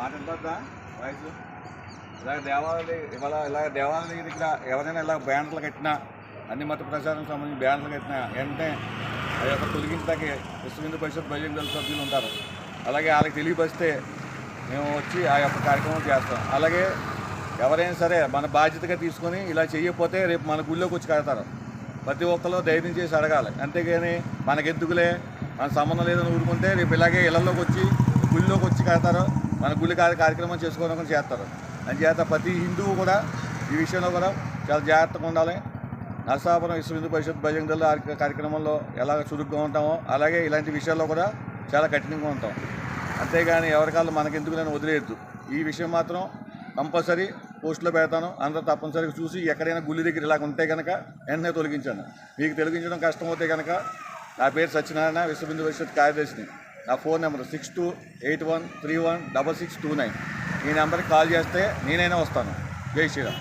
మాట ఉంటుందా వాయిస్. ఇలాగ దేవాలయ ఇవాళ ఇలా దేవాలయ దగ్గర ఎవరైనా ఇలా బ్యానర్లు కట్టినా అన్ని మత ప్రచారం సంబంధించి బ్యానర్లు కట్టినా వెంటనే ఆ యొక్క తొలగించడానికి విశ్వ హిందూ పరిషత్ బహిరంగ దళ సభ్యులు ఉంటారు. అలాగే వాళ్ళకి తెలియపరిస్తే మేము వచ్చి ఆ యొక్క కార్యక్రమం చేస్తాం. అలాగే ఎవరైనా సరే మన బాధ్యతగా తీసుకొని ఇలా చేయకపోతే రేపు మన గుళ్ళోకి వచ్చి కడతారు. ప్రతి ఒక్కరు ధైర్యం చేసి అడగాలి. అంతేగాని మనకెందుకులే? మన సంబంధం లేదని ఊరుకుంటే రేపు ఇలాగే ఇళ్ళలోకి వచ్చి గుళ్ళోకి వచ్చి కడతారు. మన గుళ్ళి కార్య కార్యక్రమం చేసుకోవడం కూడా చేస్తారు. అందుచేత ప్రతి హిందువు కూడా ఈ విషయంలో కూడా చాలా జాగ్రత్తగా ఉండాలి. నరసాపురం విశ్వ హిందూ పరిషత్ భజన కార్యక్రమంలో ఎలా చురుగ్గా ఉంటామో అలాగే ఇలాంటి విషయాల్లో కూడా చాలా కఠినంగా ఉంటాం. అంతేగాని ఎవరికాళ్ళు మనకెందుకు నేను వదిలేయద్దు. ఈ విషయం మాత్రం కంపల్సరీ పోస్టులో పెడతాను. అందరూ తప్పనిసరిగా చూసి ఎక్కడైనా గుళ్ళి దగ్గర ఇలాగ ఉంటే కనుక వెంటనే తొలగించాను మీకు తొలగించడం కష్టం అవుతే కనుక నా పేరు సత్యనారాయణ విశ్వ హిందూ పరిషత్ కార్యదర్శిని. నా phone number six two eight one three one double six two nine. ఈ నెంబర్కి కాల్ చేస్తే నేనైనా వస్తాను. జై శ్రీరామ్.